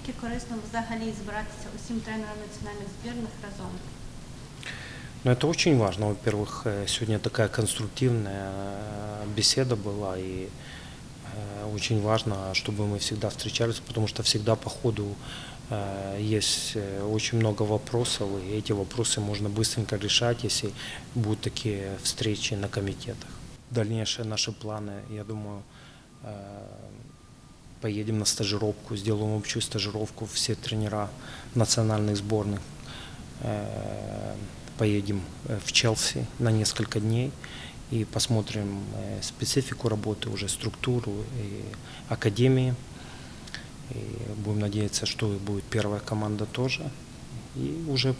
наскільки корисно взагалі збиратися усім тренерам національних збірних разом? Ну, это очень важно. Во-первых, э, сегодня такая конструктивная э, беседа была, и э, очень важно, чтобы мы всегда встречались, потому что всегда по ходу э, есть э, очень много вопросов, и эти вопросы можно быстренько решать, если будут такие встречи на комитетах. Дальнейшие наши планы, я думаю, э, поедем на стажировку, сделаем общую стажировку, все тренера национальных сборных. Э, Поедем э, в Челси на несколько дней и посмотрим э, специфику работы, уже структуру и академии. И будем надеяться, что будет первая команда тоже. И уже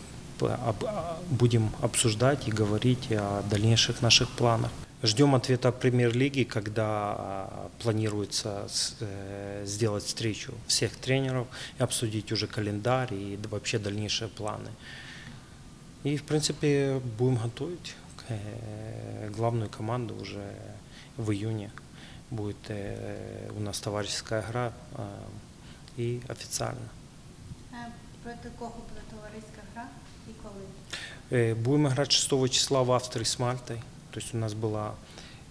будем обсуждать и говорить о дальнейших наших планах. Ждем ответа премьер-лиги, когда а, планируется с- э, сделать встречу всех тренеров и обсудить уже календарь и д- вообще дальнейшие планы. И, в принципе, будем готовить э, главную команду уже в июне. Будет э, у нас товарищеская игра э, и официально. Е, Проти кого буде товариська гра і коли? Э, Будем играть 6 числа в Австрии с Мальтой. То есть у нас было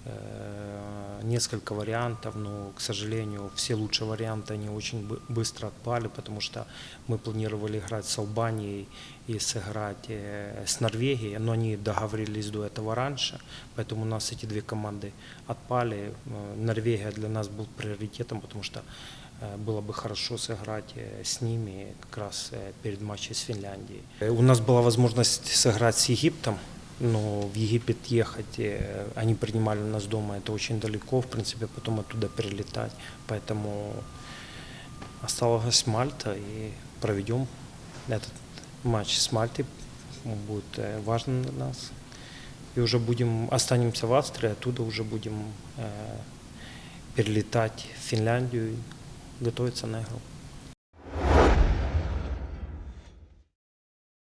э, несколько вариантов, но, к сожалению, все лучшие варианты, они очень бы- быстро отпали, потому что мы планировали играть с Албанией и сыграть э, с Норвегией, но они договорились до этого раньше, поэтому у нас эти две команды отпали. Э, Норвегия для нас был приоритетом, потому что было бы хорошо сыграть с ними как раз перед матчем с Финляндией. У нас была возможность сыграть с Египтом, но в Египет ехать, э, они принимали нас дома, это очень далеко, в принципе, потом оттуда перелетать. Поэтому осталась Мальта и проведем этот матч с Мальтой. Он будет э, важен для нас. И уже будем, останемся в Австрии, оттуда уже будем э, перелетать в Финляндию и готовиться на игру.